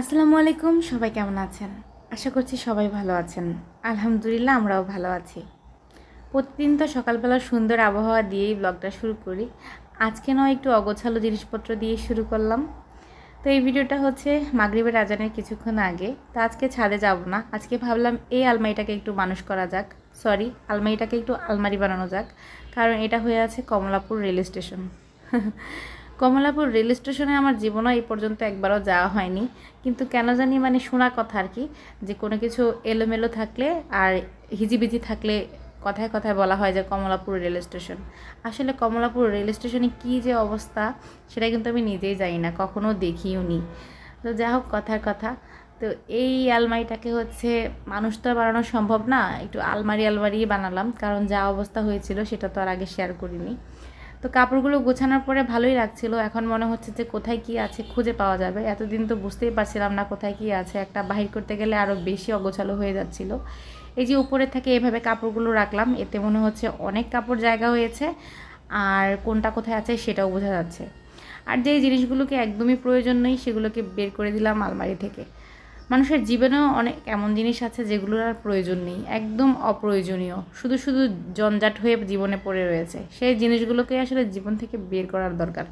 আসসালামু আলাইকুম, সবাই কেমন আছেন? আশা করছি সবাই ভালো আছেন। আলহামদুলিল্লাহ, আমরাও ভালো আছি। প্রতিদিন তো সকালবেলা সুন্দর আবহাওয়া দিয়েই ব্লগটা শুরু করি। আজকে নয়, একটু অগোছালো জিনিসপত্র দিয়ে শুরু করলাম। তো এই ভিডিওটা হচ্ছে মাগরিবের আজানের কিছুক্ষণ আগে। তো আজকে ছাদে যাব না। আজকে ভাবলাম এই আলমারিটাকে একটু মানুষ করা যাক। সরি, আলমারিটাকে একটু আলমারি বানানো যাক। কারণ এটা হয়ে আছে Kamalapur rail station. Kamalapur rail স্টেশনে আমার জীবনও এই পর্যন্ত একবারও যাওয়া হয়নি। কিন্তু কেন জানি মানে শোনা কথা আর কি, যে কোনো কিছু এলোমেলো থাকলে আর হিজিবিজি থাকলে কথায় কথায় বলা হয় যে কমলাপুর রেল স্টেশন। আসলে কমলাপুর রেল স্টেশনে কী যে অবস্থা, সেটা কিন্তু আমি নিজেই জানি না, কখনো দেখিও নি। তো যা হোক কথার কথা। তো এই আলমারিটাকে হচ্ছে মানুষ তো বানানো সম্ভব না, একটু আলমারি আলমারি বানালাম, কারণ যা অবস্থা হয়েছিল সেটা তো আর আগে শেয়ার করিনি। তো কাপড়গুলো গোছানোর পরে ভালোই লাগছিল। এখন মনে হচ্ছে যে কোথায় কি আছে খুঁজে পাওয়া যাবে। এতদিন তো বুঝতেই পারছিলাম না কোথায় কি আছে। একটা বাহির করতে গেলে আরও বেশি অগোছালো হয়ে যাচ্ছিল। এই যে উপরে থেকে এভাবে কাপড়গুলো রাখলাম, এতে মনে হচ্ছে অনেক কাপড় জায়গা হয়েছে। আর কোনটা কোথায় আছে সেটাও বোঝা যাচ্ছে। আর যেই জিনিসগুলোকে একদমই প্রয়োজন নেই, সেগুলোকে বের করে দিলাম আলমারি থেকে। মানুষের জীবনেও অনেক এমন জিনিস আছে যেগুলোর আর প্রয়োজন নেই, একদম অপ্রয়োজনীয়। শুধু শুধু জঞ্জাট হয়ে জীবনে পড়ে রয়েছে। সেই জিনিসগুলোকে আসলে জীবন থেকে বের করার দরকার।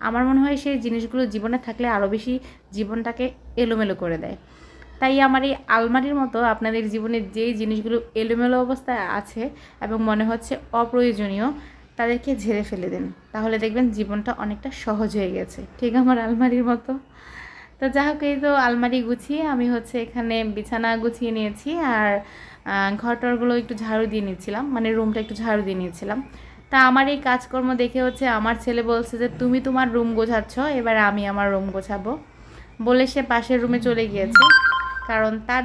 আমার মনে হয় সেই জিনিসগুলো জীবনে থাকলে আরও বেশি জীবনটাকে এলোমেলো করে দেয়। তাই আমার এই আলমারির মতো আপনাদের জীবনে যেই জিনিসগুলো এলোমেলো অবস্থায় আছে এবং মনে হচ্ছে অপ্রয়োজনীয়, তাদেরকে ঝেড়ে ফেলে দিন। তাহলে দেখবেন জীবনটা অনেকটা সহজ হয়ে গেছে। ঠিক আমার আলমারির মতো। তো যা হোক, এই তো আলমারি গুছিয়ে আমি হচ্ছে এখানে বিছানা গুছিয়ে নিয়েছি আর ঘরটরগুলো একটু ঝাড়ু দিয়ে নিচ্ছিলাম মানে রুমটা একটু ঝাড়ু দিয়ে নিয়েছিলাম তা আমার এই কাজকর্ম দেখে হচ্ছে আমার ছেলে বলছে যে, তুমি তোমার রুম গোছাচ্ছ, এবার আমি আমার রুম গোছাবো। বলে সে পাশের রুমে চলে গিয়েছে। কারণ তার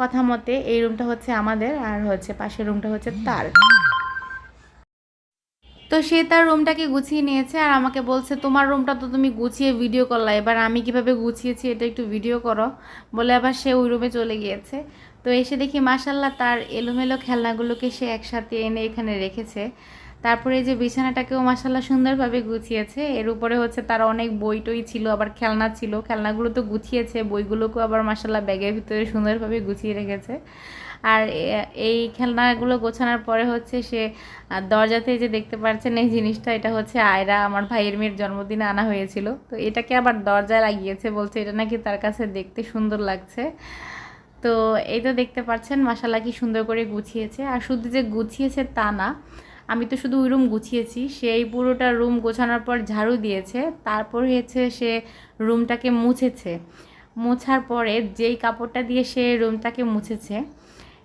কথা মতে এই রুমটা হচ্ছে আমাদের আর হচ্ছে পাশের রুমটা হচ্ছে তার। তো সে তার রুমটাকে গুছিয়ে নিয়েছে আর আমাকে বলছে, তোমার রুমটা তো তুমি গুছিয়ে ভিডিও করলা, এবার আমি কীভাবে গুছিয়েছি এটা একটু ভিডিও করো। বলে আবার সে ওই রুমে চলে গিয়েছে। তো এসে দেখি মাসাল্লাহ তার এলোমেলো খেলনাগুলোকে সে একসাথে এনে এখানে রেখেছে। তারপরে যে বিছানাটাকেও মাসাল্লাহ সুন্দরভাবে গুছিয়েছে। এর উপরে হচ্ছে তার অনেক বই টই ছিল, আবার খেলনা ছিল। খেলনাগুলো তো গুছিয়েছে, বইগুলোকেও আবার মাসাল্লাহ ব্যাগের ভিতরে সুন্দরভাবে গুছিয়ে রেখেছে। আর এই খেলনাগুলো গোছানোর পরে হচ্ছে সে দরজাতে যে দেখতে পাচ্ছেন এই জিনিসটা, এটা হচ্ছে আয়রা, আমার ভাইয়ের মেয়ের জন্মদিনে আনা হয়েছিল। তো এটাকে আবার দরজায় লাগিয়েছে, বলছে এটা নাকি তার কাছে দেখতে সুন্দর লাগছে। তো এই তো দেখতে পাচ্ছেন মাসাল্লা কি সুন্দর করে গুছিয়েছে। আর শুধু যে গুছিয়েছে তা না, আমি তো শুধু ওই রুম গুছিয়েছি, সেই পুরোটা রুম গোছানোর পর ঝাড়ু দিয়েছে, তারপর হচ্ছে সে রুমটাকে মুছেছে। মোছার পরে যেই কাপড়টা দিয়ে সে রুমটাকে মুছেছে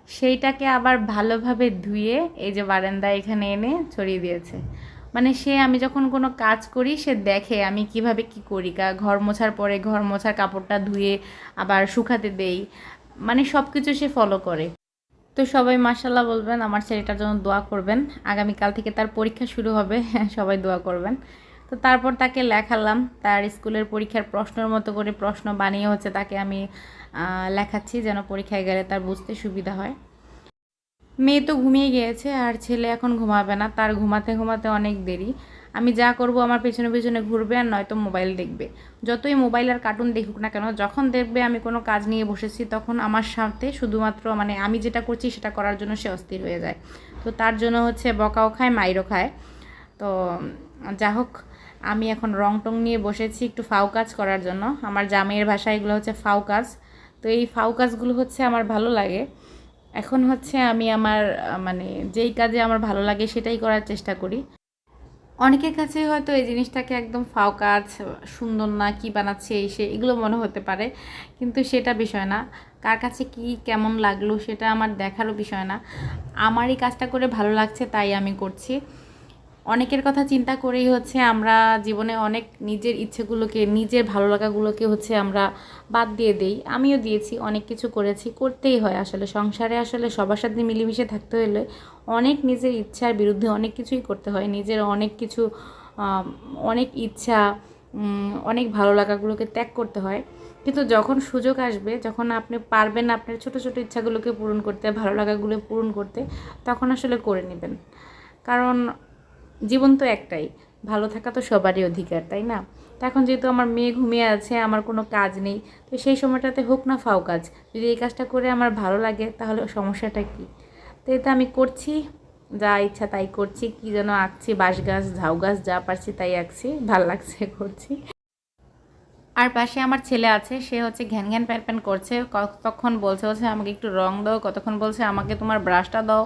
সেইটাকে আবার ভালোভাবে ধুয়ে এই যে বারান্দা এখানে এনে ছড়িয়ে দিয়েছে। মানে সে আমি যখন কোনো কাজ করি, সে দেখে আমি কীভাবে কি করি। ঘর মোছার পরে ঘর মোছার কাপড়টা ধুয়ে আবার শুকাতে দেই। মানে সব কিছু সে ফলো করে। তো সবাই মাসাল্লাহ বলবেন, আমার ছেলেটার জন্য দোয়া করবেন। আগামীকাল থেকে তার পরীক্ষা শুরু হবে, সবাই দোয়া করবেন। তো তারপর তাকে লেখালাম। তার স্কুলের পরীক্ষার প্রশ্নের মতো করে প্রশ্ন বানিয়ে হচ্ছে তাকে আমি লেখাচ্ছি যেন পরীক্ষায় গেলে তার বুঝতে সুবিধা হয়। মেয়ে তো ঘুমিয়ে গিয়েছে আর ছেলে এখন ঘুমাবে না। তার ঘুমাতে ঘুমাতে অনেক দেরি। আমি যা করব আমার পেছনে পেছনে ঘুরবে আর নয়তো মোবাইল দেখবে। যতই মোবাইল আর কার্টুন দেখুক না কেন, যখন দেখবে আমি কোনো কাজ নিয়ে বসেছি তখন আমার সাথে শুধুমাত্র মানে আমি যেটা করছি সেটা করার জন্য সে অস্থির হয়ে যায়। তো তার জন্য হচ্ছে বকাও খায়, মাইরও খায়। তো যা হোক আমি এখন রং টং নিয়ে বসেছি একটু ফাউ কাজ করার জন্য। আমার জামের ভাষায় এগুলো হচ্ছে ফাউ কাজ। তো এই ফাউ কাজগুলো হচ্ছে আমার ভালো লাগে। এখন হচ্ছে আমি আমার মানে যেই কাজে আমার ভালো লাগে সেটাই করার চেষ্টা করি। অনেকের কাছে হয়তো এই জিনিসটাকে একদম ফাও কাজ, সুন্দর না, কি বানাচ্ছে, এই সে, এগুলো মনে হতে পারে। কিন্তু সেটা বিষয় না। কার কাছে কি কেমন লাগল সেটা আমার দেখারও বিষয় না। আমার এই কাজটা করে ভালো লাগছে, তাই আমি করছি। অনেকের কথা চিন্তা করেই হচ্ছে আমরা জীবনে অনেক নিজের ইচ্ছেগুলোকে, নিজের ভালো লাগাগুলোকে হচ্ছে আমরা বাদ দিয়ে দেই। আমিও দিয়েছি, অনেক কিছু করেছি, করতেই হয়। আসলে সংসারে আসলে সবার সাথে মিলেমিশে থাকতে হলে অনেক নিজের ইচ্ছার বিরুদ্ধে অনেক কিছুই করতে হয়। নিজের অনেক কিছু অনেক ইচ্ছা অনেক ভালো লাগাগুলোকে ত্যাগ করতে হয়। কিন্তু যখন সুযোগ আসবে, যখন আপনি পারবেন আপনার ছোট ছোট ইচ্ছাগুলোকে পূরণ করতে ভালো লাগাগুলো পূরণ করতে, তখন আসলে করে নেবেন। কারণ জীবন তো একটাই। ভালো থাকা তো সবারই অধিকার, তাই না? তো এখন যেহেতু আমার মেয়ে ঘুমিয়ে আছে, আমার কোনো কাজ নেই, তো সেই সময়টাতে হোক না ফাও কাজ, যদি এই কাজটা করে আমার ভালো লাগে, তাহলে সমস্যাটা কী? তো এটা আমি করছি, যা ইচ্ছা তাই করছি, কি যেন আঁকছি, বাঁশ গাছ, ঝাউ গাছ, যা পারছি তাই আঁকছি, ভালো লাগছে করছি। আর পাশে আমার ছেলে আছে, সে হচ্ছে ঘ্যান ঘ্যান প্যান প্যান করছে কতক্ষণ বলছে হচ্ছে আমাকে একটু রং দাও, কতক্ষণ বলছে আমাকে তোমার ব্রাশটা দাও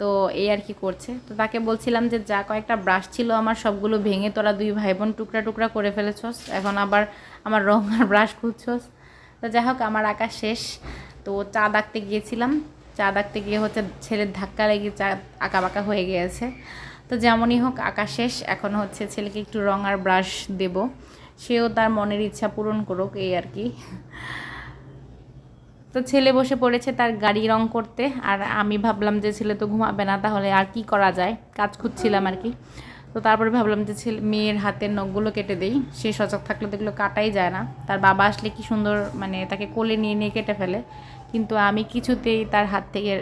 তো এই আর কি করছে। তো তাকে বলছিলাম যে, যা কয়েকটা ব্রাশ ছিল আমার, সবগুলো ভেঙে তোরা দুই ভাই বোন টুকরা টুকরা করে ফেলেছস। এখন আবার আমার রং আর ব্রাশ খুঁজছস। তো যাই হোক, আমার আঁকা শেষ। তো চা ডাকতে গিয়েছিলাম। চা ডাকতে গিয়ে হচ্ছে ছেলের ধাক্কা লেগে চা আঁকা বাঁকা হয়ে গিয়েছে। তো যেমনই হোক, আঁকা শেষ। এখন হচ্ছে ছেলেকে একটু রং আর ব্রাশ দেব। সেও তার মনের ইচ্ছা পূরণ করুক, এই আর কি। তো ছেলে বসে পড়েছে তার গাড়ি রং করতে, আর আমি ভাবলাম যে ছেলে তো ঘুমাবে না, তাহলে আর কি করা যায়? কাজ খুঁজছিলাম আর কি। তো তারপরে ভাবলাম যে ছেলে, মেয়ের হাতের নখগুলো কেটে দেই। সে সজাগ থাকলে তো এগুলো কাটাই যায় না। তার বাবা আসলে কি সুন্দর মানে তাকে কোলে নিয়ে নিয়ে কেটে ফেলে। কিন্তু আমি কিছুতেই তার হাত থেকে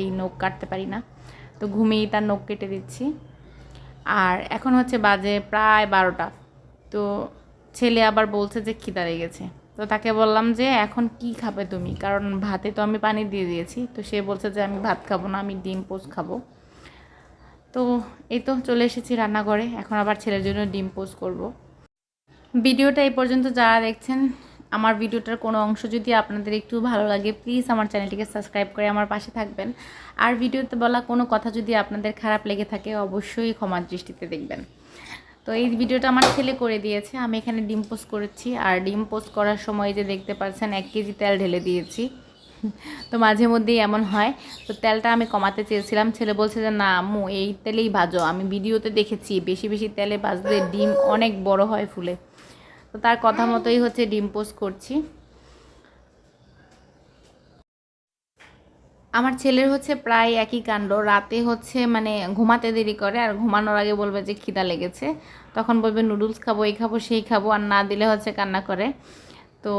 এই নখ কাটতে পারি না। তো ঘুমিয়েই তার নখ কেটে দিচ্ছি। আর এখন হচ্ছে বাজে প্রায় বারোটা। তো ছেলে আবার বলছে যে খিদা লেগেছে। তো তাকে বললাম যে, এখন কি খাবে তুমি? কারণ ভাতে তো আমি পানি দিয়ে দিয়েছি। তো সে বলছে যে, আমি ভাত খাব না, আমি ডিম পোস্ট খাব। তো এই তো চলে এসেছি রান্নাঘরে। এখন আবার ছেলের জন্য ডিম পোস্ট করব। ভিডিওটা এই পর্যন্ত যারা দেখছেন, আমার ভিডিওটার কোনো অংশ যদি আপনাদের একটু ভালো লাগে প্লিজ আমার চ্যানেলটিকে সাবস্ক্রাইব করে আমার পাশে থাকবেন। আর ভিডিওতে বলা কোনো কথা যদি আপনাদের খারাপ লেগে থাকে, অবশ্যই ক্ষমার দৃষ্টিতে দেখবেন। তো এই ভিডিওটা আমার ছেলে করে দিয়েছে। আমি এখানে ডিম পোস্ট করেছি। আর ডিম পোস্ট করার সময় যে দেখতে পাচ্ছেন, এক কেজি তেল ঢেলে দিয়েছি। তো মাঝে মধ্যেই এমন হয়। তো তেলটা আমি কমাতে চেয়েছিলাম। ছেলে বলছে যে, না আম্মু, এই তেলেই ভাজো। আমি ভিডিওতে দেখেছি, বেশি বেশি তেলে ভাজলে ডিম অনেক বড় হয় ফুলে। তো তার কথা মতোই হচ্ছে ডিম পোস্ট করছি। আমার ছেলের হচ্ছে প্রায় একই কাণ্ড। রাতে হচ্ছে মানে ঘুমাতে দেরি করে আর ঘুমানোর আগে বলবে যে খিদা লেগেছে। তখন বলবে, নুডলস খাব, এই খাব, সেই খাব। আর না দিলে হচ্ছে কান্না করে। তো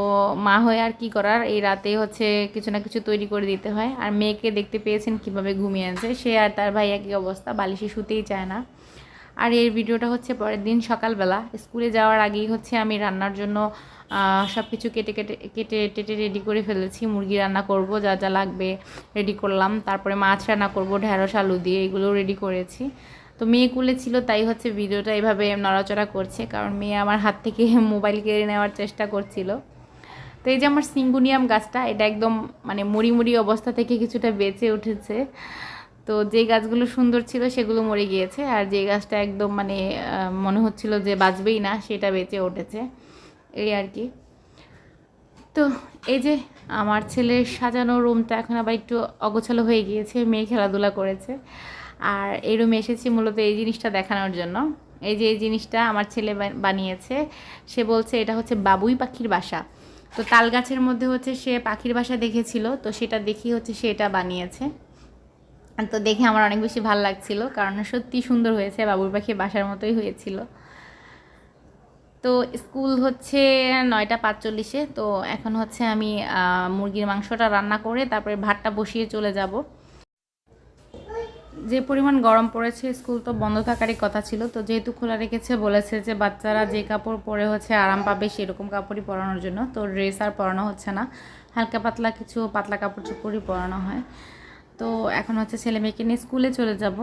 মা হয়ে আর কি করার? এই রাতে হচ্ছে কিছু না কিছু তৈরি করে দিতে হয়। আর মেয়েকে দেখতে পেয়েছেন কীভাবে ঘুমিয়ে আছে। সে আর তার ভাই একই অবস্থা, বালিশে শুতেই চায় না। আর এর ভিডিওটা হচ্ছে পরের দিন সকালবেলা। স্কুলে যাওয়ার আগেই হচ্ছে আমি রান্নার জন্য সব কিছু কেটে কেটে কেটে টেটে রেডি করে ফেলেছি। মুরগি রান্না করব, যা যা লাগবে রেডি করলাম। তারপরে মাছ রান্না করব, ঢেঁড়স, আলু দিয়ে এগুলো রেডি করেছি। তো মেয়ে কুলে ছিল, তাই হচ্ছে ভিডিওটা এভাবে নড়াচড়া করছে, কারণ মেয়ে আমার হাত থেকে মোবাইল কেড়ে নেওয়ার চেষ্টা করছিল। তো এই যে আমার সিঙ্গুনিয়াম গাছটা, এটা একদম মানে মুড়ি মুড়ি অবস্থা থেকে কিছুটা বেঁচে উঠেছে। তো যে গাছগুলো সুন্দর ছিল, সেগুলো মরে গিয়েছে। আর যে গাছটা একদম মানে মনে হচ্ছিল যে বাঁচবেই না, সেটা বেঁচে উঠেছে। এই আর কি। তো এই যে আমার ছেলের সাজানো রুমটা এখন আবার একটু অগোছালো হয়ে গিয়েছে, মেয়ে খেলাধুলা করেছে। আর এই রুমে এসেছি মূলত এই জিনিসটা দেখানোর জন্য। এই যে এই জিনিসটা আমার ছেলে বানিয়েছে, সে বলছে এটা হচ্ছে বাবুই পাখির বাসা। তো তাল গাছের মধ্যে হচ্ছে সে পাখির বাসা দেখেছিল, তো সেটা দেখি হচ্ছে সে এটা বানিয়েছে। তো দেখে আমার অনেক বেশি ভালো লাগছিল, কারণ সত্যি সুন্দর হয়েছে বাবুর পাখি বাসার মতোই হয়েছিল। তো স্কুল হচ্ছে নয়টা পাঁচচল্লিশে, তো এখন হচ্ছে আমি মুরগির মাংসটা রান্না করে তারপরে ভাতটা বসিয়ে চলে যাব। যে পরিমাণ গরম পড়েছে, স্কুল তো বন্ধ থাকারই কথা ছিল, তো যেহেতু খোলা রেখেছে, বলেছে যে বাচ্চারা যে কাপড় পরে হচ্ছে আরাম পাবে সেরকম কাপড়ই পরানোর জন্য, তো ড্রেস আর পরানো হচ্ছে না। হালকা পাতলা কিছু পাতলা কাপড় চোপড়ই পরানো হয়। তো এখন হচ্ছে ছেলে মেয়েকে নিয়ে স্কুলে চলে যাব।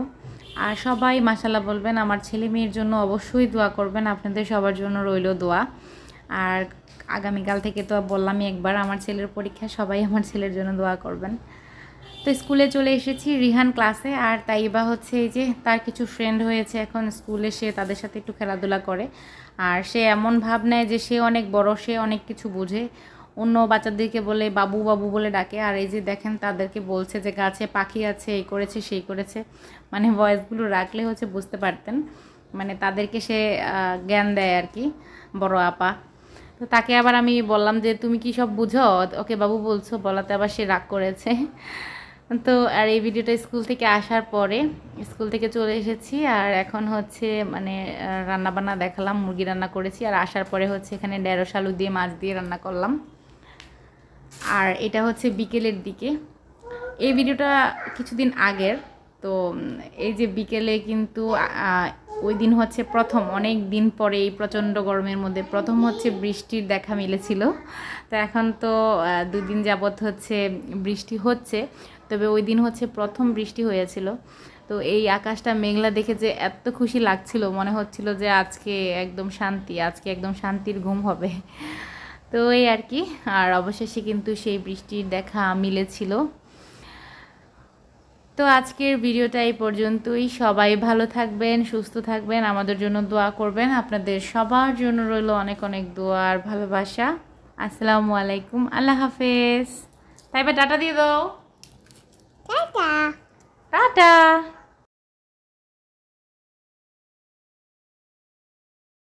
আর সবাই মাসাল্লাহ বলবেন, আমার ছেলে মেয়ের জন্য অবশ্যই দোয়া করবেন, আপনাদের সবার জন্য রইল দোয়া। আর আগামীকাল থেকে তো বললামই একবার, আমার ছেলের পরীক্ষা, সবাই আমার ছেলের জন্য দোয়া করবেন। তো স্কুলে চলে এসেছি রিহান ক্লাসে, আর তাই বা হচ্ছে এই যে তার কিছু ফ্রেন্ড হয়েছে এখন স্কুলে, সে তাদের সাথে একটু খেলাধুলা করে। আর সে এমন ভাব নেয় যে সে অনেক বড়, সে অনেক কিছু বোঝে। অন্য বাচ্চাদেরকে বলে, বাবু বাবু বলে ডাকে। আর এই যে দেখেন, তাদেরকে বলছে যে, গাছে পাখি আছে, এই করেছে, সেই করেছে। মানে ভয়েসগুলো রাখলে হচ্ছে বুঝতে পারতেন। মানে তাদেরকে সে জ্ঞান দেয় আর কি, বড় আপা। তো তাকে আবার আমি বললাম যে, তুমি কি সব বুঝো? ওকে বাবু বলছো, বলাতে আবার সে রাগ করেছে। তো আর এই ভিডিওটা স্কুল থেকে আসার পরে, স্কুল থেকে চলে এসেছি। আর এখন হচ্ছে মানে রান্নাবান্না দেখালাম, মুরগি রান্না করেছি। আর আসার পরে হচ্ছে এখানে ঢেঁড়স, আলু দিয়ে, মাছ দিয়ে রান্না করলাম। আর এটা হচ্ছে বিকেলের দিকে। এই ভিডিওটা কিছুদিন আগের, তো এই যে বিকেলে কিন্তু ওই দিন হচ্ছে প্রথম, অনেক দিন পরে এই প্রচণ্ড গরমের মধ্যে প্রথম হচ্ছে বৃষ্টির দেখা মিলেছিল। তো এখন তো দুদিন যাবৎ হচ্ছে বৃষ্টি হচ্ছে, তবে ওই দিন হচ্ছে প্রথম বৃষ্টি হয়েছিল। তো এই আকাশটা মেঘলা দেখে যে এত খুশি লাগছিল, মনে হচ্ছিল যে আজকে একদম শান্তি, আজকে একদম শান্তির ঘুম হবে। তো এই আর কি আর অবশেষে কিন্তু সেই বৃষ্টির দেখা মিলেছিল। তো আজকের ভিডিওটা এই পর্যন্তই। সবাই ভালো থাকবেন সুস্থ থাকবেন আমাদের জন্য দোয়া করবেন। আপনাদের সবার জন্য রইল অনেক অনেক দোয়া আর ভালোবাসা। আসসালামু আলাইকুম আল্লাহ হাফেজ। তাই বা টাটা দিয়ে দাও। টাটা। টাটা।